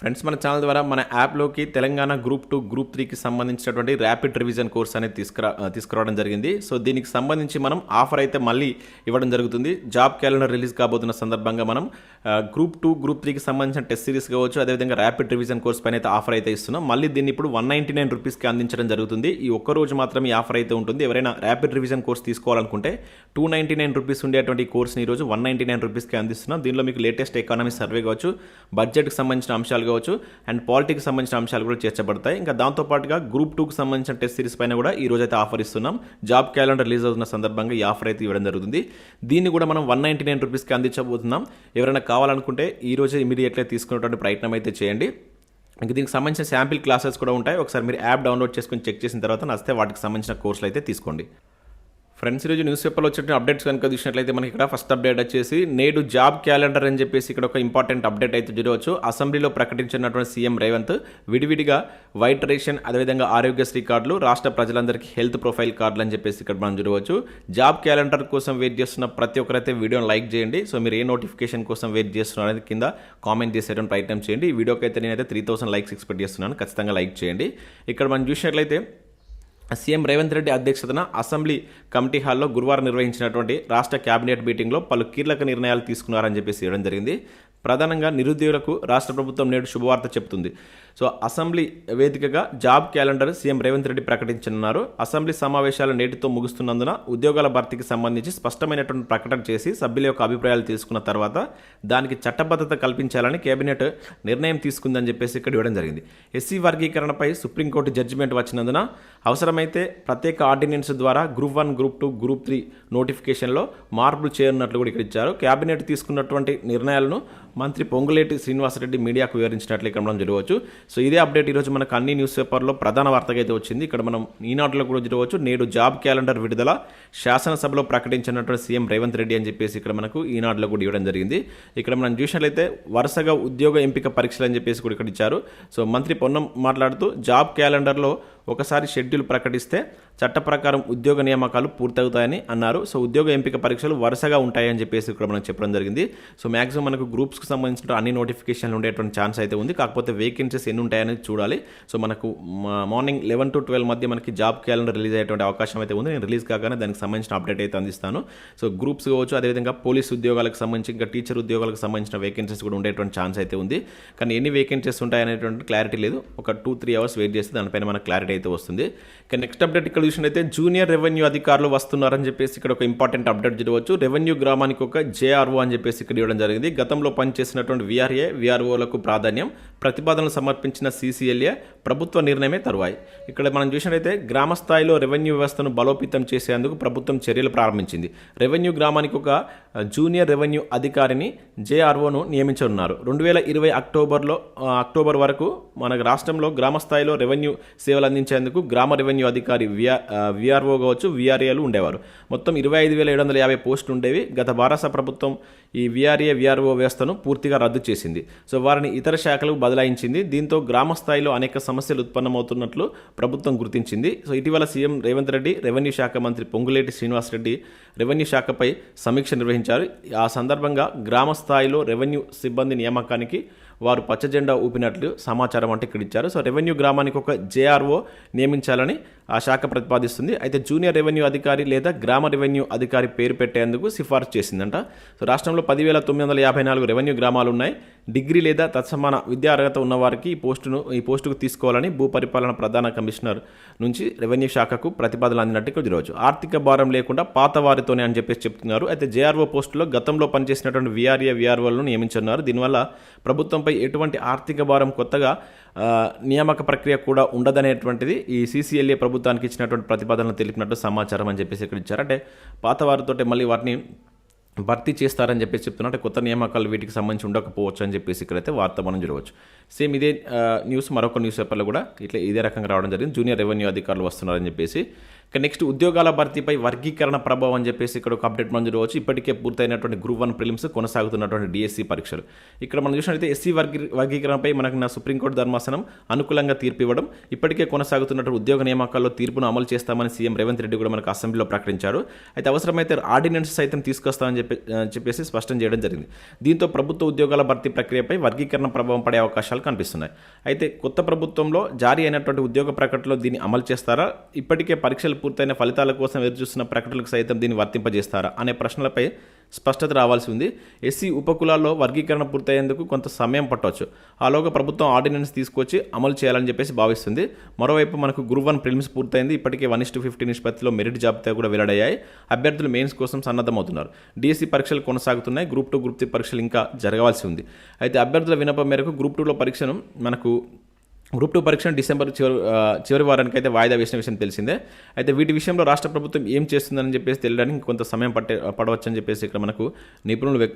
Friends మన channel ద్వారా మన యాప్లోకి తెలంగాణ గ్రూప్ టూ గ్రూప్ త్రీకి సంబంధించినటువంటి ర్యాపిడ్ రివిజన్ కోర్స్ అనేది తీసుకురా తీసుకురావడం జరిగింది. సో దీనికి సంబంధించి మనం ఆఫర్ అయితే మళ్ళీ ఇవ్వడం జరుగుతుంది. జాబ్ క్యాలెండర్ రిలీజ్ కాబోతున్న సందర్భంగా మనం గ్రూప్ టూ గ్రూప్ త్రీకి సంబంధించిన టెస్ట్ సిరీస్ కావచ్చు అదేవిధంగా ర్యాపిడ్ రివిజన్ కోర్స్ పైన అయితే ఆఫర్ అయితే ఇస్తున్నాం. మళ్ళీ దీన్ని ఇప్పుడు వన్ నైంటీ నైన్ రూపీస్కి అందించడం జరుగుతుంది. ఈ ఒక్క రోజు మాత్రం ఈ ఆఫర్ అయితే ఉంటుంది. ఎవరైనా ర్యాపిడ్ రివిజన్ కోర్స్ తీసుకోవాలనుకుంటే టూ నైంటీ నైన్ రూపీస్ ఉండేటువంటి ఈ కోర్స్ని ఈరోజు వన్ నైంటీ నైన్ రూపీస్కి అందిస్తున్నాం. దీనిలో మీకు లేటెస్ట్ ఎకానమీ సర్వే కావచ్చు బడ్జెట్కి సంబంధించిన అంశాలు కావచ్చు అండ్ పాలిటిక్స్ సంబంధించిన అంశాలు కూడా చేర్చబడతాయి. ఇంకా దాంతోపాటుగా గ్రూప్ టూకి సంబంధించిన టెస్ట్ సిరీస్ పైన కూడా ఈ రోజు అయితే ఆఫర్ ఇస్తున్నాం. జాబ్ క్యాలెండర్ రిలీజ్ అవుతున్న సందర్భంగా ఈ ఆఫర్ అయితే ఇవ్వడం జరుగుతుంది. దీన్ని కూడా మనం వన్ నైంటీ నైన్ రూపీస్కి అందించబోతున్నాం. ఎవరైనా కావాలనుకుంటే ఈ రోజు ఇమీడియట్గా తీసుకునేటువంటి ప్రయత్నం అయితే చేయండి. ఇంకా దీనికి సంబంధించిన శాంపిల్ క్లాసెస్ కూడా ఉంటాయి. ఒకసారి మీరు యాప్ డౌన్లోడ్ చేసుకొని చెక్ చేసిన తర్వాత నచ్చితే వాటికి సంబంధించిన కోర్సులు అయితే తీసుకోండి. ఫ్రెండ్స్ ఈరోజు న్యూస్ పేపర్లో వచ్చిన అప్డేట్స్ కనుక చూసినట్లయితే మనకి ఇక్కడ ఫస్ట్ అప్డేట్ వచ్చేసి నేడు జాబ్ క్యాలెండర్ అని చెప్పేసి ఇక్కడ ఒక ఇంపార్టెంట్ అప్డేట్ అయితే చూడవచ్చు అసెంబ్లీలో ప్రకటించినటువంటి సీఎం రేవంత్ విడివిడిగా వైట్ రేషన్ అదేవిధంగా ఆరోగ్యశ్రీ కార్డులు రాష్ట్ర ప్రజలందరికీ హెల్త్ ప్రొఫైల్ కార్డులు అని చెప్పేసి ఇక్కడ మనం చూడవచ్చు. జాబ్ క్యాలెండర్ కోసం వెయిట్ చేస్తున్న ప్రతి ఒక్కరైతే వీడియోని లైక్ చేయండి. సో మీరు ఏ నోటిఫికేషన్ కోసం వెయిట్ చేస్తున్నారు అనేది కింద కామెంట్ చేసేటువంటి ప్రయత్నం చేయండి. ఈ వీడియోకి అయితే నేనైతే త్రీ థౌసండ్ లైక్స్ ఎక్స్పెక్ట్ చేస్తున్నాను. ఖచ్చితంగా లైక్ చేయండి. ఇక్కడ మనం చూసినట్లయితే సీఎం రేవంత్ రెడ్డి అధ్యక్షతన అసెంబ్లీ కమిటీ హాల్లో గురువారం నిర్వహించినటువంటి రాష్ట్ర కేబినెట్ మీటింగ్లో పలు కీలక నిర్ణయాలు తీసుకున్నారని చెప్పేసి ఇవ్వడం జరిగింది. ప్రధానంగా నిరుద్యోగులకు రాష్ట్ర ప్రభుత్వం నేడు శుభవార్త చెబుతుంది. సో అసెంబ్లీ వేదికగా job calendar CM Revanth Reddy ప్రకటించనున్నారు. Assembly సమావేశాలు నేటితో ముగుస్తున్నందున ఉద్యోగాల భర్తీకి సంబంధించి స్పష్టమైనటువంటి ప్రకటన చేసి సభ్యుల యొక్క అభిప్రాయాలు తీసుకున్న తర్వాత దానికి చట్టబద్ధత కల్పించాలని కేబినెట్ నిర్ణయం తీసుకుందని చెప్పేసి ఇక్కడ ఇవ్వడం జరిగింది. ఎస్సీ వర్గీకరణపై సుప్రీంకోర్టు జడ్జిమెంట్ వచ్చినందున అవసరమైతే ప్రత్యేక ఆర్డినెన్స్ ద్వారా group one group two group three నోటిఫికేషన్లో మార్పులు చేయనున్నట్లు కూడా ఇక్కడ ఇచ్చారు. కేబినెట్ తీసుకున్నటువంటి నిర్ణయాలను మంత్రి పొంగులేటి శ్రీనివాసరెడ్డి మీడియాకు వివరించినట్లు ఇక్కడ మనం చూడవచ్చు సో ఇదే అప్డేట్ ఈరోజు మనకు అన్ని న్యూస్ పేపర్లో ప్రధాన వార్తగా అయితే వచ్చింది. ఇక్కడ మనం ఈనాడులో కూడా చూడవచ్చు. నేడు జాబ్ క్యాలెండర్ విడుదల శాసనసభలో ప్రకటించినటువంటి సీఎం రేవంత్ రెడ్డి అని చెప్పేసి ఇక్కడ మనకు ఈనాటిలో కూడా ఇవ్వడం జరిగింది. ఇక్కడ మనం చూసినట్లయితే వరుసగా ఉద్యోగ ఎంపిక పరీక్షలు అని చెప్పేసి కూడా ఇక్కడ ఇచ్చారు. సో మంత్రి పొన్నం మాట్లాడుతూ జాబ్ క్యాలెండర్లో ఒకసారి షెడ్యూల్ ప్రకటిస్తే చట్ట ప్రకారం ఉద్యోగ నియామకాలు పూర్తవుతాయని అన్నారు. సో ఉద్యోగ ఎంపిక పరీక్షలు వరుసగా ఉంటాయని చెప్పేసి ఇక్కడ మనం చెప్పడం జరిగింది. సో మ్యాక్సిమం మనకు గ్రూప్స్కి సంబంధించిన అన్ని నోటిఫికేషన్లు ఉండేటువంటి ఛాన్స్ అయితే ఉంది. కాకపోతే వేకెన్సీస్ ఎన్ని ఉంటాయనేది చూడాలి. సో మనకు మార్నింగ్ లెవెన్ టు ట్వెల్వ్ మధ్య మనకి జాబ్ క్యాలెండర్ రిలీజ్ అయ్యేటువంటి అవకాశం అయితే ఉంది. నేను రిలీజ్ కాగానే దానికి సంబంధించిన అప్డేట్ అయితే అందిస్తాను. సో గ్రూప్స్ కావచ్చు అదేవిధంగా పోలీస్ ఉద్యోగాలకు సంబంధించి ఇంకా టీచర్ ఉద్యోగాలకు సంబంధించిన వేకెన్సీస్ కూడా ఉండేటువంటి ఛాన్స్ అయితే ఉంది. కానీ ఎన్ని వేకెన్సీస్ ఉంటాయనేటువంటి క్లారిటీ లేదు. ఒక టూ త్రీ అవర్స్ వెయిట్ చేస్తే దానిపైన మనకు క్లారిటీ అయితే వస్తుంది. ఇక నెక్స్ట్ అప్డేట్ ఇక్కడ చూసినట్టయితే జూనియర్ రెవెన్యూ అధికారులు వస్తున్నారని చెప్పేసి ఇక్కడ ఒక ఇంపార్టెంట్ అప్డేట్ చూడవచ్చు. రెవెన్యూ గ్రామానికి ఒక జేఆర్ఓ అని చెప్పేసి ఇక్కడ ఇవ్వడం జరిగింది. గతంలో పనిచేసినటువంటి విఆర్ఏ విఆర్ఓలకు ప్రాధాన్యం ప్రతిపాదనలు సమర్పించిన సీసీఎల్ఏ ప్రభుత్వ నిర్ణయమే తరువాయి. ఇక్కడ మనం చూసినట్టయితే గ్రామ స్థాయిలో రెవెన్యూ వ్యవస్థను బలోపేతం చేసేందుకు ప్రభుత్వం చర్యలు ప్రారంభించింది. రెవెన్యూ గ్రామానికి ఒక జూనియర్ రెవెన్యూ అధికారిని జేఆర్ఓను నియమించనున్నారు. రెండు వేల ఇరవై అక్టోబర్లో అక్టోబర్ వరకు మన రాష్ట్రంలో గ్రామ స్థాయిలో రెవెన్యూ సేవలు అందించేందుకు గ్రామ రెవెన్యూ అధికారి విఆర్ విఆర్ఓ కావచ్చు విఆర్ఏలు ఉండేవారు. మొత్తం ఇరవై ఐదు వేల ఏడు వందల యాభై పోస్టులు ఉండేవి. గత భారత ప్రభుత్వం ఈ విఆర్ఏ విఆర్ఓ వ్యవస్థను పూర్తిగా రద్దు చేసింది. సో వారిని ఇతర శాఖలకు బదలాయించింది. దీంతో గ్రామ స్థాయిలో అనేక సమస్యలు ఉత్పన్నమవుతున్నట్లు ప్రభుత్వం గుర్తించింది. సో ఇటీవల సీఎం రేవంత్ రెడ్డి రెవెన్యూ శాఖ మంత్రి పొంగులేటి శ్రీనివాసరెడ్డి రెవెన్యూ శాఖపై సమీక్ష నిర్వహించారు. ఆ సందర్భంగా గ్రామ స్థాయిలో రెవెన్యూ సిబ్బంది నియామకానికి వారు పచ్చ జెండా ఊపినట్లు సమాచారం అంటే ఇక్కడ ఇచ్చారు. సో రెవెన్యూ గ్రామానికి ఒక జేఆర్ఓ నియమించాలని ఆ శాఖ ప్రతిపాదిస్తుంది. అయితే జూనియర్ రెవెన్యూ అధికారి లేదా గ్రామ రెవెన్యూ అధికారి పేరు పెట్టేందుకు సిఫార్సు చేసిందంట. సో రాష్ట్రంలో పదివేల తొమ్మిది వందల యాభై నాలుగు రెవెన్యూ గ్రామాలు ఉన్నాయి డిగ్రీ లేదా తత్సమాన విద్యా అర్హత ఉన్నవారికి ఈ పోస్టును ఈ పోస్టుకు తీసుకోవాలని భూపరిపాలన ప్రధాన కమిషనర్ నుంచి రెవెన్యూ శాఖకు ప్రతిపాదనలు అందినట్టు ఇక్కడ ఆర్థిక భారం లేకుండా పాత వారితోనే అని చెప్పేసి చెప్తున్నారు. అయితే జేఆర్ఓ పోస్టులో గతంలో పనిచేసినటువంటి విఆర్ఏ విఆర్ఓలను నియమించున్నారు దీనివల్ల ప్రభుత్వంపై ఎటువంటి ఆర్థిక భారం కొత్తగా నియామక ప్రక్రియ కూడా ఉండదనేటువంటిది ఈ సీసీఎల్ఏ ప్రభుత్వానికి ఇచ్చినటువంటి ప్రతిపాదనలు తెలిపినట్టు సమాచారం అని చెప్పేసి ఇక్కడ ఇచ్చారు. అంటే పాత వారితోటి మళ్ళీ వాటిని భర్తీ చేస్తారని చెప్పేసి చెప్తున్నారు. అంటే కొత్త నియామకాలు వీటికి సంబంధించి ఉండకపోవచ్చు అని చెప్పేసి ఇక్కడైతే వార్త మనం చూడవచ్చు సేమ్ ఇదే న్యూస్ మరొక న్యూస్ పేపర్లో కూడా ఇట్లా ఇదే రకంగా రావడం జరిగింది. జూనియర్ రెవెన్యూ అధికారులు వస్తున్నారని చెప్పేసి ఇక నెక్స్ట్ ఉద్యోగాల భర్తీపై వర్గీకరణ ప్రభావం అని చెప్పేసి ఇక్కడ ఒక అప్డేట్ మనం చూడవచ్చు. ఇప్పటికే పూర్తయినటువంటి గ్రూప్ వన్ ప్రిలిమ్స్ కొనసాగుతున్నటువంటి డిఎస్సి పరీక్షలు. ఇక్కడ మనం చూసినట్లయితే ఎస్సీ వర్గీ వర్గీకరణపై మనకు నా సుప్రీంకోర్టు ధర్మాసనం అనుకూలంగా తీర్పు ఇవ్వడం ఇప్పటికే కొనసాగుతున్నటువంటి ఉద్యోగ నియామకాల్లో తీర్పును అమలు చేస్తామని సీఎం రేవంత్ రెడ్డి కూడా మనకు అసెంబ్లీలో ప్రకటించారు. అయితే అవసరమైతే ఆర్డినెన్స్ సైతం తీసుకొస్తామని చెప్పి చెప్పేసి స్పష్టం చేయడం జరిగింది. దీంతో ప్రభుత్వ ఉద్యోగాల భర్తీ ప్రక్రియపై వర్గీకరణ ప్రభావం పడే అవకాశాలు కనిపిస్తున్నాయి. అయితే కొత్త ప్రభుత్వంలో జారీ అయినటువంటి ఉద్యోగ ప్రకటనలో దీన్ని అమలు చేస్తారా? ఇప్పటికే పరీక్షలు పూర్తయిన ఫలితాల కోసం ఎదురుచూస్తున్న ప్రకటనలకు సైతం దీన్ని వర్తింపజేస్తారా అనే ప్రశ్నలపై స్పష్టత రావాల్సి ఉంది. ఎస్సీ ఉపకులాల్లో వర్గీకరణ పూర్తయ్యేందుకు కొంత సమయం పట్టవచ్చు ఆలోగా ప్రభుత్వం ఆర్డినెన్స్ తీసుకొచ్చి అమలు చేయాలని చెప్పేసి భావిస్తుంది. మరోవైపు మనకు గ్రూప్ వన్ ప్రిలిమ్స్ పూర్తయింది. ఇప్పటికే వన్ ఇస్ టు ఫిఫ్టీ నిష్పత్తిలో మెరిట్ జాబితా కూడా వెల్లడయ్యాయి. అభ్యర్థులు మెయిన్స్ కోసం సన్నద్ధమవుతున్నారు. డిఎస్సి పరీక్షలు కొనసాగుతున్నాయి. గ్రూప్ టూ గ్రూప్ త్రీ పరీక్షలు ఇంకా జరగవలసి ఉంది. అయితే అభ్యర్థుల వినపం మేరకు గ్రూప్ టూలో పరీక్షను మనకు గ్రూప్ టూ పరీక్షను డిసెంబర్ చివరి చివరి వారానికి అయితే వాయిదా వేసిన విషయం తెలిసిందే. అయితే వీటి విషయంలో రాష్ట్ర ప్రభుత్వం ఏం చేస్తుందని చెప్పేసి తెలియడానికి కొంత సమయం పట్టే పడవచ్చని చెప్పేసి ఇక్కడ మనకు నిపుణులు వ్యక్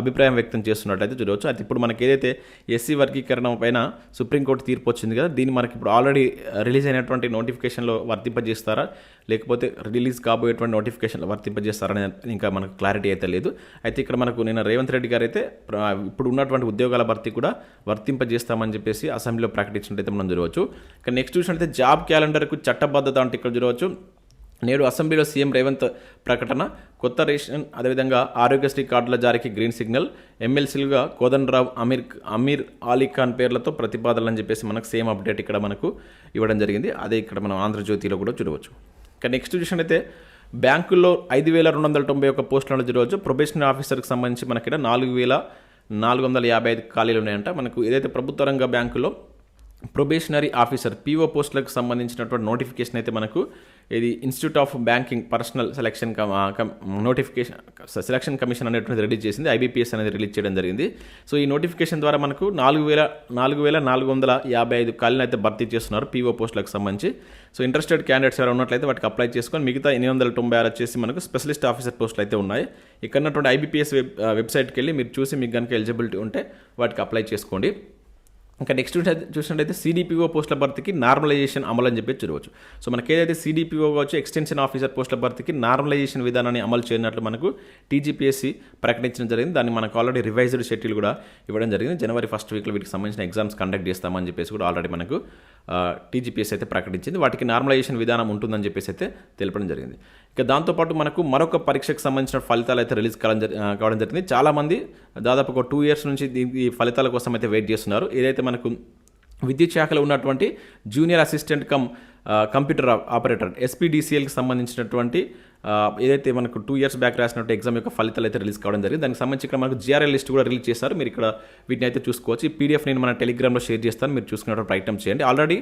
అభిప్రాయం వ్యక్తం చేస్తున్నట్టయితే చూడవచ్చు. అయితే ఇప్పుడు మనకి ఏదైతే ఎస్సీ వర్గీకరణ పైన సుప్రీంకోర్టు తీర్పు వచ్చింది కదా దీన్ని మనకి ఇప్పుడు ఆల్రెడీ రిలీజ్ అయినటువంటి నోటిఫికేషన్లో వర్తింపజేస్తారా? లేకపోతే రిలీజ్ కాబోయేటువంటి నోటిఫికేషన్లో వర్తింపజేస్తారని ఇంకా మనకు క్లారిటీ అయితే లేదు. అయితే ఇక్కడ మనకు నిన్న రేవంత్ రెడ్డి గారు అయితే ఇప్పుడు ఉన్నటువంటి ఉద్యోగాల భర్తీ కూడా వర్తింపజేస్తామని చెప్పేసి అసెంబ్లీలో ప్రకటించినట్టయితే మనం చూడవచ్చు. ఇక నెక్స్ట్ చూసినట్టయితే జాబ్ క్యాలెండర్కు చట్టబద్ధత అంటే ఇక్కడ చూడవచ్చు. నేడు అసెంబ్లీలో సీఎం రేవంత్ ప్రకటన. కొత్త రేషన్ అదేవిధంగా ఆరోగ్యశ్రీ కార్డుల జారీకి గ్రీన్ సిగ్నల్ ఎమ్మెల్సీలుగా కోదండరావు అమీర్ అమీర్ అలీ ఖాన్ పేర్లతో ప్రతిపాదనలు అని చెప్పేసి మనకు సేమ్ అప్డేట్ ఇక్కడ మనకు ఇవ్వడం జరిగింది. అదే ఇక్కడ మనం ఆంధ్రజ్యోతిలో కూడా చూడవచ్చు. ఇక నెక్స్ట్ చూసినట్టయితే బ్యాంకుల్లో ఐదు వేల రెండు వందల తొంభై ఒక్క పోస్టులను చూడవచ్చు. ప్రొబేషనరీ ఆఫీసర్కి సంబంధించి మనకి ఇక్కడ నాలుగు వేల నాలుగు వందల యాభై ఐదు ఖాళీలు ఉన్నాయంట. మనకు ఏదైతే ప్రభుత్వ రంగ బ్యాంకులో ప్రొబేషనరీ ఆఫీసర్ పీఓ పోస్టులకు సంబంధించినటువంటి నోటిఫికేషన్ అయితే మనకు ఇది institute of banking personnel selection notification selection commission అనేటువంటిది రిలీజ్ చేసింది. ఐబీపీఎస్ అనేది రిలీజ్ చేయడం జరిగింది. సో ఈ నోటిఫికేషన్ ద్వారా మనకు నాలుగు వేల నాలుగు వేల నాలుగు వందల యాభై ఐదు ఖాళీలు అయితే భర్తీ చేస్తున్నారు పీఓ పోస్టులకు సంబంధించి. సో ఇంట్రెస్టెడ్ క్యాండిడేట్స్ ఎవరు ఉన్నట్లయితే వాటికి అప్లై చేసుకొని మిగతా ఎనిమిది వందల తొంభై ఆరు వచ్చేసి మనకు స్పెషలిస్ట్ ఆఫీసర్ పోస్టులు అయితే ఉన్నాయి. ఇక్కడ ఉన్నటువంటి ఐబీపీఎస్ వెబ్ వెబ్సైట్కి వెళ్ళి మీరు చూసి మీకు కనుక ఎలిజిబిలిటీ ఉంటే వాటికి అప్లై చేసుకోండి. ఇంకా నెక్స్ట్ చూసినట్టు- చూసినట్టయితే సిడిపిఓ పోస్టుల భర్తీకి నార్మలైజేషన్ అమలు అని చెప్పి చూడవచ్చు. సో మనకి ఏదైతే సిడిపిఓ వచ్చి ఎక్స్టెన్షన్ ఆఫీసర్ పోస్టుల భర్తీకి నార్మలైజేషన్ విధానాన్ని అమలు చేయనట్లు మనకు టీజీపీఎస్సీ ప్రకటించడం జరిగింది. దాన్ని మనకు ఆల్రెడీ రివైజ్డ్ షెడ్యూల్ కూడా ఇవ్వడం జరిగింది. జనవరి ఫస్ట్ వీక్లో వీటికి సంబంధించిన ఎగ్జామ్స్ కండక్ట్ చేస్తామని చెప్పేసి కూడా ఆల్రెడీ మనకు టీజీపీఎస్ అయితే ప్రకటించింది. వాటికి నార్మలైజేషన్ విధానం ఉంటుందని చెప్పేసి అయితే తెలపడం జరిగింది. ఇక దాంతోపాటు మనకు మరొక పరీక్షకు సంబంధించిన ఫలితాలు అయితే రిలీజ్ కావడం జరి- కావడం జరిగింది. చాలామంది దాదాపు ఒక టూ ఇయర్స్ నుంచి ఈ ఫలితాల కోసం అయితే వెయిట్ చేస్తున్నారు. ఏదైతే మనకు విద్యుత్ శాఖలో ఉన్నటువంటి junior assistant cum computer operator ఎస్పీడీసీఎల్కి సంబంధించినటువంటి ఏదైతే మనకు టూ ఇయర్స్ బ్యాక్ రాసినట్టు ఎగ్జామ్ యొక్క ఫలితాలు అయితే రిలీజ్ కావడం జరిగింది. దానికి సంబంధించి ఇక్కడ మనకు జిఆర్ఎల్ లిస్ట్ కూడా రిలీజ్ చేశారు. మీరు ఇక్కడ వీటిని అయితే చూసుకోవచ్చు. ఈ పీడిఎఫ్ నేను మన టెలిగ్రామ్లో షేర్ చేస్తాను. మీరు చూసుకున్నటువంటి ప్రయత్నం చేయండి. ఆల్రెడీ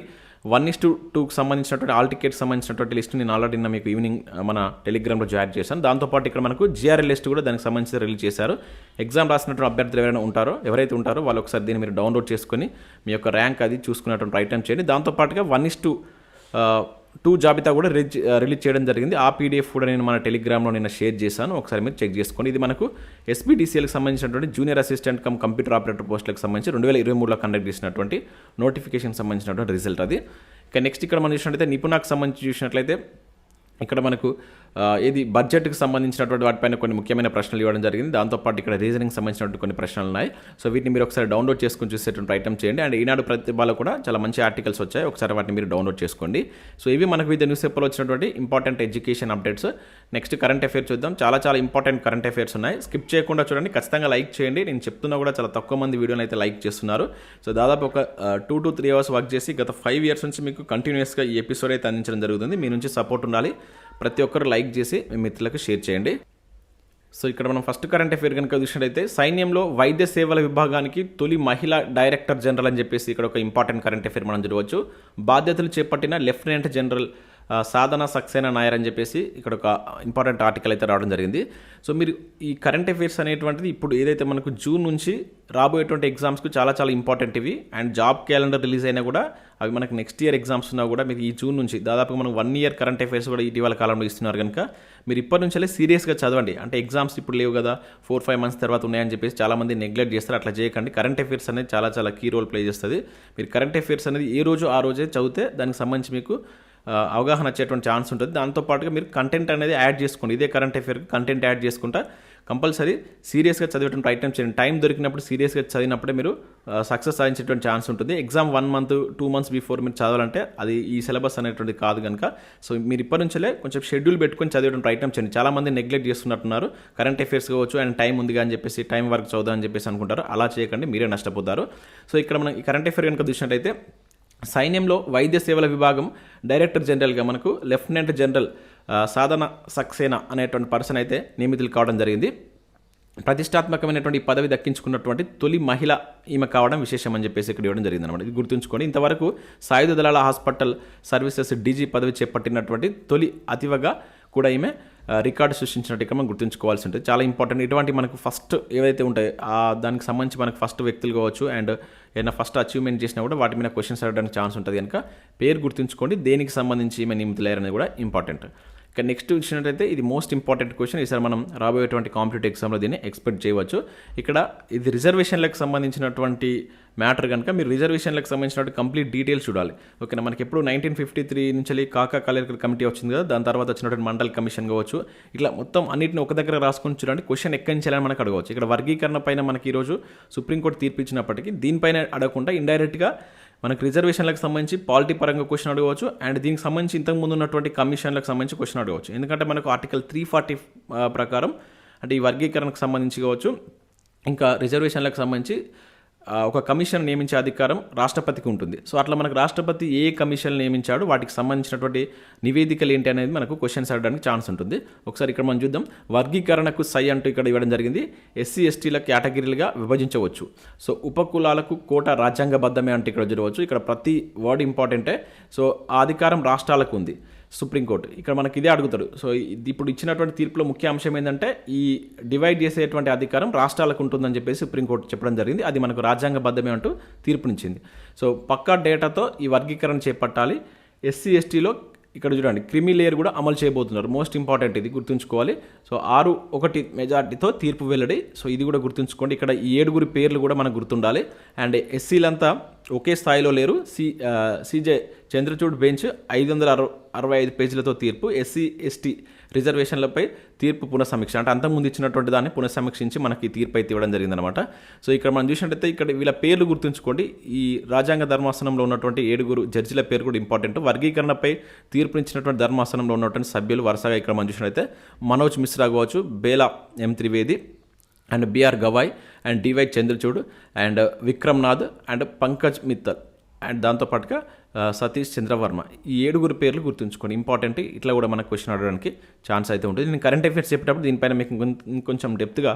వన్ ఇస్ టు టూకి సంబంధించినటువంటి ఆల్ టికెట్ సంబంధించినటువంటి లిస్ట్ నేను ఆల్రెడీ నిన్న మీకు ఈవినింగ్ మన టెలిగ్రామ్లో జాయిన్ చేశాను. దాంతోపాటు ఇక్కడ మనకు జిఆర్ఎల్ లిస్ట్ కూడా దానికి సంబంధించి రిలీజ్ చేశారు. ఎగ్జామ్ రాసినటువంటి అభ్యర్థులు ఎవరైనా ఉంటారో ఎవరైతే ఉంటారో వాళ్ళు ఒకసారి దీన్ని మీరు డౌన్లోడ్ చేసుకుని మీ యొక్క ర్యాంక్ అది చూసుకున్నటువంటి ప్రయత్నం చేయండి. దాంతోపాటుగా వన్ ఇస్ టు టూ జాబితా కూడా రిలీజ్ రిలీజ్ చేయడం జరిగింది. ఆ పీడిఎఫ్ కూడా నేను మన టెలిగ్రామ్లో నిన్న షేర్ చేశాను. ఒకసారి మీరు చెక్ చేసుకోండి. ఇది మనకు ఎస్పీడీసీఎల్కి సంబంధించినటువంటి junior assistant cum computer operator పోస్టులకు సంబంధించి రెండు వేల ఇరవై మూడులో కండక్ట్ చేసినటువంటి నోటిఫికేషన్ సంబంధించినటువంటి రిజల్ట్ అది. ఇక నెక్స్ట్ ఇక్కడ మనం చూసినట్లయితే నిపుణకు సంబంధించి చూసినట్లయితే ఇక్కడ మనకు ఇది బడ్జెట్కి సంబంధించినటువంటి వాటిపైన కొన్ని ముఖ్యమైన ప్రశ్నలు ఇవ్వడం జరిగింది. దాంతోపాటు ఇక్కడ రీజనింగ్ సంబంధించినటువంటి కొన్ని ప్రశ్నలు ఉన్నాయి. సో వీటిని మీరు ఒకసారి డౌన్లోడ్ చేసుకుని చూసేటువంటి ప్రయత్నం చేయండి. అండ్ ఈనాడు ప్రతిభలో కూడా చాలా మంచి ఆర్టికల్స్ వచ్చాయి. ఒకసారి వాటిని మీరు డౌన్లోడ్ చేసుకోండి. సో ఇవి మనకు వివిధ న్యూస్ పేపర్లో వచ్చినటువంటి important education updates next current affairs చూద్దాం. చాలా చాలా ఇంపార్టెంట్ కరెంట్ అఫేర్స్ ఉన్నాయి. స్కిప్ చేయకుండా చూడండి. ఖచ్చితంగా లైక్ చేయండి. నేను చెప్తున్నా కూడా చాలా తక్కువ మంది వీడియోని అయితే లైక్ చేస్తున్నారు. సో దాదాపు ఒక two to three hours work చేసి గత ఫైవ్ ఇయర్స్ నుంచి మీకు కంటిన్యూస్గా ఈ ఎపిసోడ్ అయితే అందించడం జరుగుతుంది. మీ నుంచి సపోర్ట్ ఉండాలి. ప్రతి ఒక్కరు లైక్ చేసి మీ మిత్రులకు షేర్ చేయండి. సో ఇక్కడ మనం ఫస్ట్ కరెంట్ అఫేర్ కనుక చూసినట్టయితే సైన్యంలో వైద్య సేవల విభాగానికి తొలి మహిళా డైరెక్టర్ జనరల్ అని చెప్పేసి ఇక్కడ ఒక ఇంపార్టెంట్ కరెంట్ అఫేర్ మనం చూడవచ్చు. బాధ్యతలు చేపట్టిన లెఫ్టినెంట్ జనరల్ సాధన సక్సేనా నాయర్ అని చెప్పేసి ఇక్కడ ఒక ఇంపార్టెంట్ ఆర్టికల్ అయితే రావడం జరిగింది. సో మీరు ఈ కరెంట్ అఫేర్స్ అనేటువంటిది ఇప్పుడు ఏదైతే మనకు జూన్ నుంచి రాబోయేటువంటి ఎగ్జామ్స్కి చాలా చాలా ఇంపార్టెంట్ ఇవి. అండ్ జాబ్ క్యాలెండర్ రిలీజ్ అయినా కూడా అవి మనకు నెక్స్ట్ ఇయర్ ఎగ్జామ్స్ ఉన్నా కూడా మీకు ఈ జూన్ నుంచి దాదాపుగా మనం వన్ ఇయర్ కరెంట్ అఫేర్స్ కూడా ఇటీవల కాలంలో ఇస్తున్నారు కనుక మీరు ఇప్పటి నుంచే సీరియస్గా చదవండి. అంటే ఎగ్జామ్స్ ఇప్పుడు లేవు కదా ఫోర్ ఫైవ్ మంత్స్ తర్వాత ఉన్నాయని చెప్పేసి చాలామంది నెగ్లెక్ట్ చేస్తారు. అట్లా చేయకండి. కరెంట్ అఫేర్స్ అనేది చాలా చాలా కీ రోల్ ప్లే చేస్తుంది. మీరు కరెంట్ అఫేర్స్ అనేది ఏ రోజు ఆ రోజే చదివితే దానికి సంబంధించి మీకు అవగాహన వచ్చేటువంటి ఛాన్స్ ఉంటుంది. దాంతోపాటుగా మీరు కంటెంట్ అనేది యాడ్ చేసుకోండి. ఇదే కరెంట్ అఫేర్కి కంటెంట్ యాడ్ చేసుకుంటా కంపల్సరీ సీరియస్గా చదివేటువంటి ప్రయత్నం చేయండి. టైం దొరికినప్పుడు సీరియస్గా చదివినప్పుడే మీరు సక్సెస్ సాధించేటువంటి ఛాన్స్ ఉంటుంది. Exam one month two months before మీరు చదవాలంటే అది ఈ సిలబస్ అనేటువంటిది కాదు కనుక సో మీరు ఇప్పటి నుంచే కొంచెం షెడ్యూల్ పెట్టుకొని చదివేటువంటి ప్రయత్నం చేయండి. చాలామంది నెగ్లెక్ట్ చేస్తున్నట్టున్నారు. కరెంట్ అఫేర్స్ కావచ్చు అండ్ టైం ఉంది అని చెప్పేసి టైం వరకు చదువుదా అని చెప్పేసి అనుకుంటారు. అలా చేయకండి. మీరే నష్టపోతారు. సో ఇక్కడ మనం ఈ కరెంట్ అఫేర్ కనుక చూసినట్టయితే సైన్యంలో వైద్య సేవల విభాగం డైరెక్టర్ జనరల్గా మనకు లెఫ్టినెంట్ జనరల్ సాధన సక్సేనా అనేటువంటి పర్సన్ అయితే నియమితులు కావడం జరిగింది. ప్రతిష్టాత్మకమైనటువంటి పదవి దక్కించుకున్నటువంటి తొలి మహిళ ఈమె కావడం విశేషం అని చెప్పేసి ఇక్కడ ఇవ్వడం జరిగింది అనమాట ఇది గుర్తుంచుకోండి. ఇంతవరకు సాయుధ దళాల హాస్పిటల్ సర్వీసెస్ డీజీ పదవి చేపట్టినటువంటి తొలి అతివగా కూడా ఈమె రికార్డు సృష్టించినట్టు ఇక్కడ మనం గుర్తుంచుకోవాల్సి ఉంటుంది. చాలా ఇంపార్టెంట్. ఇటువంటి మనకు ఫస్ట్ ఏవైతే ఉంటాయో దానికి సంబంధించి మనకు ఫస్ట్ వ్యక్తులు కావచ్చు అండ్ ఏదైనా ఫస్ట్ అచీవ్మెంట్ చేసినా కూడా వాటి మీద క్వశ్చన్స్ అడగడానికి ఛాన్స్ ఉంటుంది కనుక పేరు గుర్తుంచుకోండి. దేనికి సంబంధించి ఈమె నియమితులయ్యారనేది కూడా ఇంపార్టెంట్ ఇక నెక్స్ట్ చూసినట్టయితే ఇది మోస్ట్ ఇంపార్టెంట్ క్వశ్చన్ ఈసారి మనం రాబోయేటువంటి కాంపిటేటివ్ ఎగ్జామ్లో దీన్ని ఎక్స్పెక్ట్ చేయవచ్చు. ఇక్కడ ఇది రిజర్వేషన్లకు సంబంధించినటువంటి మ్యాటర్ కనుక మీరు రిజర్వేషన్లకు సంబంధించినటువంటి కంప్లీట్ డీటెయిల్స్ చూడాలి. ఓకేనా? మనకి ఎప్పుడు నైన్టీన్ ఫిఫ్టీ త్రీ నుంచి కాకా కలెక్టర్ కమిటీ వచ్చింది కదా దాని తర్వాత వచ్చినటువంటి మండల్ కమిషన్ కావచ్చు. ఇట్లా మొత్తం అన్నింటిని ఒక దగ్గర రాసుకొని చూడండి. క్వశ్చన్ ఎక్కడి నుంచి మనకు అడగవచ్చు. ఇక్కడ వర్గీకరణ పైన మనకి ఈరోజు సుప్రీంకోర్టు తీర్పు ఇచ్చినప్పటికీ దీనిపైన అడగకుండా ఇండైరెక్ట్గా మనకు రిజర్వేషన్లకు సంబంధించి పాలిటీ పరంగా క్వశ్చన్ అడగవచ్చు. అండ్ దీనికి సంబంధించి ఇంతకు ముందు ఉన్నటువంటి కమిషన్లకు సంబంధించి క్వశ్చన్ అడగవచ్చు. ఎందుకంటే మనకు ఆర్టికల్ త్రీ ఫార్టీ ప్రకారం అంటే ఈ వర్గీకరణకు సంబంధించి కావచ్చు. ఇంకా రిజర్వేషన్లకు సంబంధించి ఒక కమిషన్ నియమించే అధికారం రాష్ట్రపతికి ఉంటుంది. సో అట్లా మనకు రాష్ట్రపతి ఏ కమిషన్ నియమించాడు వాటికి సంబంధించినటువంటి నివేదికలు ఏంటి అనేది మనకు క్వశ్చన్స్ అడగడానికి ఛాన్స్ ఉంటుంది. ఒకసారి ఇక్కడ మనం చూద్దాం. వర్గీకరణకు సై అంటూ ఇక్కడ ఇవ్వడం జరిగింది. ఎస్సీ ఎస్టీల కేటగిరీలుగా విభజించవచ్చు. సో ఉపకులాలకు కోట రాజ్యాంగబద్ధమే అంటే ఇక్కడ చూడవచ్చు ఇక్కడ ప్రతి వర్డ్ ఇంపార్టెంటే సో ఆ అధికారం రాష్ట్రాలకు ఉంది. సుప్రీంకోర్టు ఇక్కడ మనకి ఇదే అడుగుతాడు. సో ఇది ఇప్పుడు ఇచ్చినటువంటి తీర్పులో ముఖ్య అంశం ఏంటంటే ఈ డివైడ్ చేసేటువంటి అధికారం రాష్ట్రాలకు ఉంటుందని చెప్పేసి సుప్రీంకోర్టు చెప్పడం జరిగింది. అది మనకు రాజ్యాంగబద్ధమే అంటూ తీర్పునిచ్చింది. సో పక్కా డేటాతో ఈ వర్గీకరణ చేపట్టాలి. ఎస్సీ ఎస్టీలో ఇక్కడ చూడండి క్రిమి లేయర్ కూడా అమలు చేయబోతున్నారు. మోస్ట్ ఇంపార్టెంట్ ఇది గుర్తుంచుకోవాలి. సో ఆరు ఒకటి మెజార్టీతో తీర్పు వెల్లడి. సో ఇది కూడా గుర్తుంచుకోండి. ఇక్కడ ఈ ఏడుగురి పేర్లు కూడా మనకు గుర్తుండాలి. అండ్ ఎస్సీలంతా ఒకే స్థాయిలో లేరు. సి సిజే చంద్రచూడ్ బెంచ్ ఐదు వందల అరవై అరవై ఐదు పేజీలతో తీర్పు. ఎస్సీ ఎస్టీ రిజర్వేషన్లపై తీర్పు పునఃసమీక్ష. అంటే అంతకుముందు ఇచ్చినటువంటి దాన్ని పునఃసమీక్షించి మనకి తీర్పు అయితే ఇవ్వడం జరిగిందనమాట సో ఇక్కడ మనం చూసినట్టయితే ఇక్కడ వీళ్ళ పేర్లు గుర్తుంచుకోండి. ఈ రాజ్యాంగ ధర్మాసనంలో ఉన్నటువంటి ఏడుగురు జడ్జిల పేరు కూడా ఇంపార్టెంట్. వర్గీకరణపై తీర్పునిచ్చినటువంటి ధర్మాసనంలో ఉన్నటువంటి సభ్యులు వరుసగా ఇక్కడ మనం చూసినట్టయితే మనోజ్ మిశ్రా కావచ్చు Bela M Trivedi and BR Gavai and DY Chandrachud and Vikram Nath and Pankaj Mittal and దాంతోపాటుగా సతీష్ చంద్రవర్మ. ఈ ఏడుగురు పేర్లు గుర్తుంచుకోండి. ఇంపార్టెంట్ ఇట్లా కూడా మనకు క్వశ్చన్ అడగడానికి ఛాన్స్ అయితే ఉంటుంది. నేను కరెంట్ అఫేర్స్ చెప్పేటప్పుడు దీనిపైన మీకు ఇంకొంచెం డెప్త్గా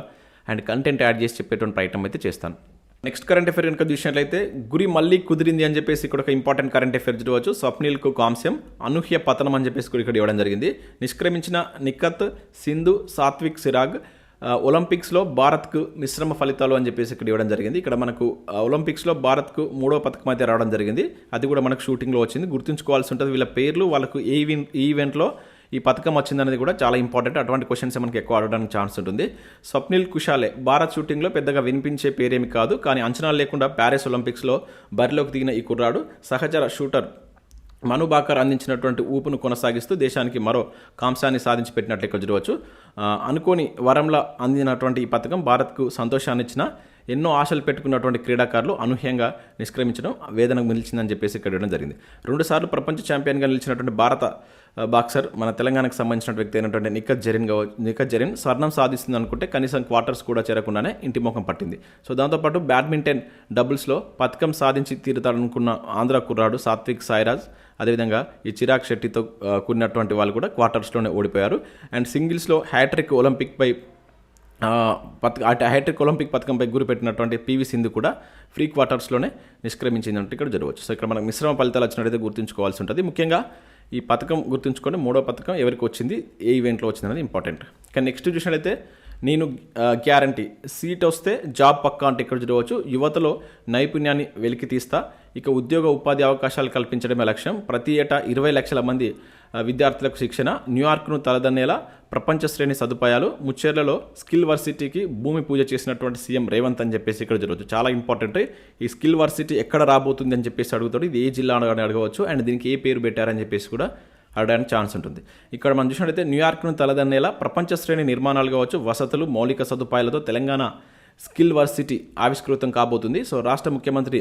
అండ్ కంటెంట్ యాడ్ చేసి చెప్పేటువంటి ప్రయత్నం అయితే చేస్తాను. నెక్స్ట్ కరెంట్ అఫేర్ కనుక చూసినట్లయితే గురి మళ్ళీ కుదిరింది అని చెప్పేసి ఇక్కడ ఒక ఇంపార్టెంట్ కరెంట్ అఫేర్ చూడవచ్చు. స్వప్నిల్కు కాంస్యం అనూహ్య పతనం అని చెప్పేసి కూడా ఇక్కడ ఇవ్వడం జరిగింది. నిష్క్రమించిన నిఖత్ సింధు సాత్విక్ సిరాగ్ ఒలింపిక్స్లో భారత్కు మిశ్రమ ఫలితాలు అని చెప్పేసి ఇక్కడ ఇవ్వడం జరిగింది. ఇక్కడ మనకు ఒలింపిక్స్లో భారత్కు మూడో పథకం అయితే రావడం జరిగింది. అది కూడా మనకు షూటింగ్లో వచ్చింది. గుర్తుంచుకోవాల్సి ఉంటుంది. వీళ్ళ పేర్లు వాళ్ళకు ఏ ఈవెంట్లో ఈ పథకం వచ్చిందనేది కూడా చాలా ఇంపార్టెంట్ అటువంటి క్వశ్చన్స్ మనకి ఎక్కువ అడగడానికి ఛాన్స్ ఉంటుంది. స్వప్నిల్ కుషాలే భారత్ షూటింగ్లో పెద్దగా వినిపించే పేరేమి కాదు. కానీ అంచనాలు లేకుండా ప్యారిస్ ఒలింపిక్స్లో బరిలోకి దిగిన ఈ కుర్రాడు సహచర షూటర్ మను బాకర్ అందించినటువంటి ఊపును కొనసాగిస్తూ దేశానికి మరో కాంశాన్ని సాధించి పెట్టినట్లే కుదరవచ్చు అనుకోని వరంలా అందినటువంటి ఈ పథకం భారత్కు సంతోషాన్ని ఇచ్చిన ఎన్నో ఆశలు పెట్టుకున్నటువంటి క్రీడాకారులు అనూహ్యంగా నిష్క్రమించడం వేదనకు నిలిచిందని చెప్పేసి ఇక్కడ ఇవ్వడం జరిగింది. రెండుసార్లు ప్రపంచ ఛాంపియన్గా నిలిచినటువంటి భారత బాక్సర్ మన తెలంగాణకు సంబంధించిన వ్యక్తి అయినటువంటి నిఖత్ జరీన్ కావచ్చు నిఖత్ జరీన్ స్వర్ణం సాధిస్తుంది అనుకుంటే కనీసం క్వార్టర్స్ కూడా చేరకుండానే ఇంటి ముఖం పట్టింది. సో దాంతోపాటు బ్యాడ్మింటన్ డబుల్స్లో పథకం సాధించి తీరుతాడనుకున్న ఆంధ్ర కుర్రాడు సాత్విక్ సాయిరాజ్ అదేవిధంగా ఈ చిరాగ్ శెట్టితో కూడినటువంటి వాళ్ళు కూడా క్వార్టర్స్లోనే ఓడిపోయారు. అండ్ సింగిల్స్లో హ్యాట్రిక్ ఒలింపిక్పై ఆ, పథక అటు హ్యాట్రిక్ ఒలింపిక్ పథకంపై గురి పెట్టినటువంటి పివి సింధు కూడా ఫ్రీ క్వార్టర్స్లోనే నిష్క్రమించిందంటే ఇక్కడ జరగవచ్చు. సో ఇక్కడ మనకు మిశ్రమ ఫలితాలు వచ్చినట్టయితే గుర్తుంచుకోవాల్సి ఉంటుంది. ముఖ్యంగా ఈ పథకం గుర్తుంచుకొని మూడో పథకం ఎవరికి వచ్చింది ఏ ఈవెంట్లో వచ్చింది అనేది ఇంపార్టెంట్. కానీ నెక్స్ట్ చూసినట్లయితే నేను గ్యారంటీ సీట్ వస్తే జాబ్ పక్కా అంటే ఇక్కడ చూడవచ్చు యువతలో నైపుణ్యాన్ని వెలికి తీస్తా. ఇక ఉద్యోగ ఉపాధి అవకాశాలు కల్పించడమే లక్ష్యం. ప్రతి ఏటా ఇరవై లక్షల మంది విద్యార్థులకు శిక్షణ న్యూయార్క్ను తలదన్నేలా ప్రపంచ శ్రేణి సదుపాయాలు ముచ్చేర్లలో స్కిల్ వర్సిటీకి భూమి పూజ చేసినటువంటి సీఎం రేవంత్ అని చెప్పేసి ఇక్కడ జరగవచ్చు చాలా ఇంపార్టెంట్. ఈ స్కిల్ వర్సిటీ ఎక్కడ రాబోతుంది అని చెప్పేసి అడుగుతాడు. ఇది ఏ జిల్లా అని అడగవచ్చు. అండ్ దీనికి ఏ పేరు పెట్టారని చెప్పేసి కూడా అడగడానికి ఛాన్స్ ఉంటుంది. ఇక్కడ మనం చూసినట్టయితే న్యూయార్క్ను తలదన్నేలా ప్రపంచ శ్రేణి నిర్మాణాలు కావచ్చు వసతులు మౌలిక సదుపాయాలతో తెలంగాణ స్కిల్ వర్సిటీ ఆవిష్కృతం కాబోతుంది. సో రాష్ట్ర ముఖ్యమంత్రి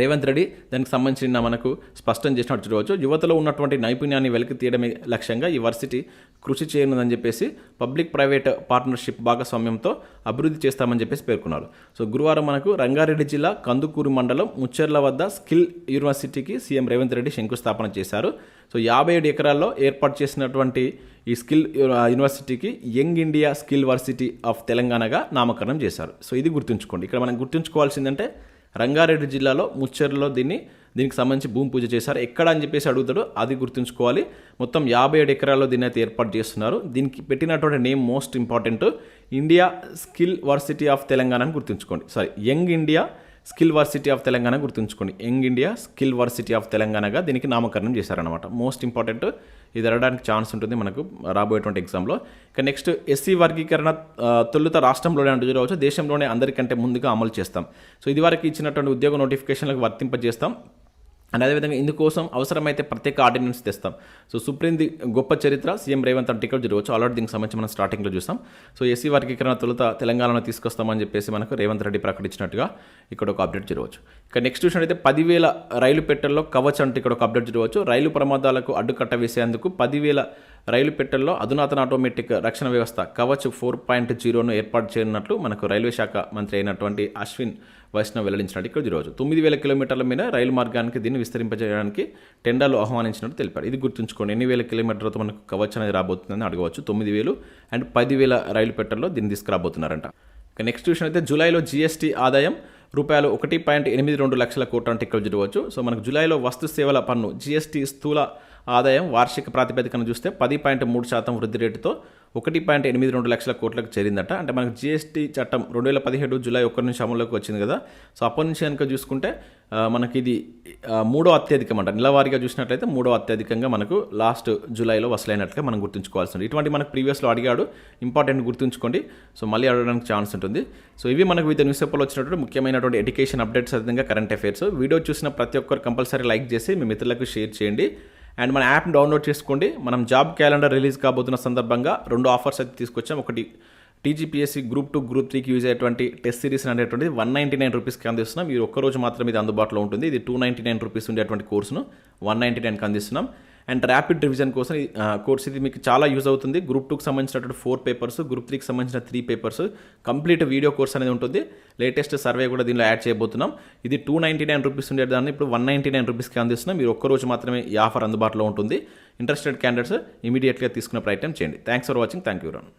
రేవంత్ రెడ్డి దానికి సంబంధించిన మనకు స్పష్టం చేసినట్టు చూడవచ్చు. యువతలో ఉన్నటువంటి నైపుణ్యాన్ని వెలికి తీయడమే లక్ష్యంగా ఈ వర్సిటీ కృషి చేయనుందని చెప్పేసి పబ్లిక్ ప్రైవేట్ పార్ట్నర్షిప్ భాగస్వామ్యంతో అభివృద్ధి చేస్తామని చెప్పేసి పేర్కొన్నారు. సో గురువారం మనకు రంగారెడ్డి జిల్లా కందుకూరు మండలం ముచ్చెర్ల వద్ద స్కిల్ యూనివర్సిటీకి సీఎం రేవంత్ రెడ్డి శంకుస్థాపన చేశారు. సో యాభై ఏడు ఎకరాల్లో ఏర్పాటు చేసినటువంటి ఈ స్కిల్ యూనివర్సిటీకి young India skill varsity of తెలంగాణగా నామకరణం చేశారు. సో ఇది గుర్తుంచుకోండి. ఇక్కడ మనం గుర్తుంచుకోవాల్సిందంటే రంగారెడ్డి జిల్లాలో ముచ్చెర్లో దీన్ని దీనికి సంబంధించి భూమి పూజ చేశారు. ఎక్కడ అని చెప్పేసి అడుగుతాడు అది గుర్తుంచుకోవాలి. మొత్తం యాభై ఏడు ఎకరాల్లో దీన్ని అయితే ఏర్పాటు చేస్తున్నారు. దీనికి పెట్టినటువంటి name most important India skill varsity of Telangana అని గుర్తుంచుకోండి. Sorry young India skill varsity of Telangana గుర్తుంచుకోండి. Young India skill varsity of తెలంగాణగా దీనికి నామకరణం చేశారనమాట మోస్ట్ ఇంపార్టెంట్ ఇది అడగడానికి ఛాన్స్ ఉంటుంది మనకు రాబోయేటువంటి ఎగ్జామ్లో ఇక నెక్స్ట్ ఎస్సీ వర్గీకరణ తొలుత రాష్ట్రంలోనే అంటూ చూడవచ్చు. దేశంలోనే అందరికంటే ముందుగా అమలు చేస్తాం. సో ఇదివరకు ఇచ్చినటువంటి ఉద్యోగ నోటిఫికేషన్లకు వర్తింపజేస్తాం. అండ్ అదేవిధంగా ఇందుకోసం అవసరమైతే ప్రత్యేక ఆర్డినెన్స్ తెస్తాం. సో సుప్రీంది గొప్ప చరిత్ర సీఎం రేవంత్ అంటే ఇక్కడ జరగవచ్చు. ఆల్రెడీ దీనికి సంబంధించి మనం స్టార్టింగ్లో చూసాం. సో ఎస్సీ వర్గీకరణ తొలుత తెలంగాణలో తీసుకొస్తామని చెప్పేసి మనకు రేవంత్ రెడ్డి ప్రకటించినట్టుగా ఇక్కడ ఒక అప్డేట్ జరగవచ్చు. ఇక నెక్స్ట్ చూసినట్టయితే పదివేల రైలు పెట్టెల్లో కవచ్ అంటే ఇక్కడ ఒక అప్డేట్ జరగవచ్చు. రైలు ప్రమాదాలకు అడ్డుకట్ట వేసేందుకు పదివేల రైలు పెట్టెల్లో అధునాతన ఆటోమేటిక్ రక్షణ వ్యవస్థ కవచ్ ఫోర్ పాయింట్ జీరోను ఏర్పాటు చేయనున్నట్లు మనకు రైల్వే శాఖ మంత్రి అయినటువంటి అశ్విన్ వైష్ణవ్ వెల్లడించినట్టు ఇక్కడ ఈరోజు. తొమ్మిది వేల కిలోమీటర్ల మీద రైలు మార్గానికి దీన్ని విస్తరింపజేయడానికి టెండర్లు ఆహ్వానించినట్టు తెలిపారు. ఇది గుర్తుంచుకోండి ఎన్ని వేల కిలోమీటర్లతో మనకు కవచ్ అనేది రాబోతుందని అడగవచ్చు. తొమ్మిది వేలు అండ్ పదివేల రైలు పెట్టెల్లో దీన్ని తీసుకురాబోతున్నారంట. నెక్స్ట్ విషయం అయితే జూలైలో జీఎస్టీ ఆదాయం రూపాయలు ఒకటి పాయింట్ ఎనిమిది రెండు లక్షల కోట్ల అంటే ఇక్కడ చూడవచ్చు. సో మనకు జూలైలో వస్తు సేవల పన్ను జీఎస్టీ స్థూల ఆదాయం వార్షిక ప్రాతిపదికన చూస్తే పది పాయింట్ మూడు శాతం వృద్ధి రేటుతో ఒకటి పాయింట్ ఎనిమిది రెండు లక్షల కోట్లకు చేరిందట. అంటే మనకు జీఎస్టీ చట్టం రెండు వేల పదిహేడు జూలై ఒకటి నుంచి అమల్లోకి వచ్చింది కదా. సో అప్పటి నుంచి కనుక చూసుకుంటే మనకి ఇది మూడో అత్యధికం అంట. నెలవారీగా చూసినట్లయితే మూడో అత్యధికంగా మనకు లాస్ట్ జూలైలో వసలైనట్లుగా మనం గుర్తుంచుకోవాల్సి ఉంది ఇటువంటి మనకు ప్రీవియస్లో అడిగాడు ఇంపార్టెంట్ గుర్తుంచుకోండి. సో మళ్ళీ అడగడానికి ఛాన్స్ ఉంటుంది. సో ఇవి మనకు వివిధ న్యూస్ పేపర్లో వచ్చినటువంటి ముఖ్యమైనటువంటి ఎడ్యుకేషన్ అప్డేట్స్ అదేవిధంగా కరెంట్ అఫైర్స్. వీడియో చూసిన ప్రతి ఒక్కరు కంపల్సరీ లైక్ చేసి మీ మిత్రులకు షేర్ చేయండి. అండ్ మన యాప్ని డౌన్లోడ్ చేసుకోండి. మనం జాబ్ క్యాలెండర్ రిలీజ్ కాబోతున్న సందర్భంగా రెండు ఆఫర్స్ అయితే తీసుకొచ్చాం. ఒకటి టీజీపీఎస్సీ గ్రూప్ టూ గ్రూప్ త్రీకి యూజ్ అయ్యేటువంటి టెస్ట్ సిరీస్ అనేటువంటిది వన్ నైంటీ నైన్ రూపీస్కి అందిస్తున్నాం. ఈ ఒక్కరోజు మాత్రం ఇది అందుబాటులో ఉంటుంది. ఇది టూ నైంటీ నైన్ రూపీస్ ఉండేటువంటి కోర్సును వన్ నైంటీ నైన్కి అందిస్తున్నాం. అండ్ ర్యాపిడ్ రివిజన్ కోసం ఈ, కోర్స్ ఇది మీకు చాలా యూజ్ అవుతుంది. గ్రూప్ టూకి సంబంధించినటువంటి ఫోర్ పేపర్స్ గ్రూప్ త్రీకి సంబంధించిన three papers complete video course అనేది ఉంటుంది. లేటెస్ట్ సర్వే కూడా దీనిలో యాడ్ చేయబోతున్నాం. ఇది టూ నైంటీ నైన్ రూపీస్ ఉండే దాన్ని ఇప్పుడు వన్ నైంటీ నైన్ రూపీస్కి అందిస్తున్నాం. మీరు ఒక్కరోజు మాత్రమే ఈ ఆఫర్ అందుబాటులో ఉంటుంది. ఇంట్రెస్టెడ్ క్యాండిడేట్స్ ఇమీడియట్గా తీసుకునే ప్రయత్నం చేయండి. Thanks for watching thank you run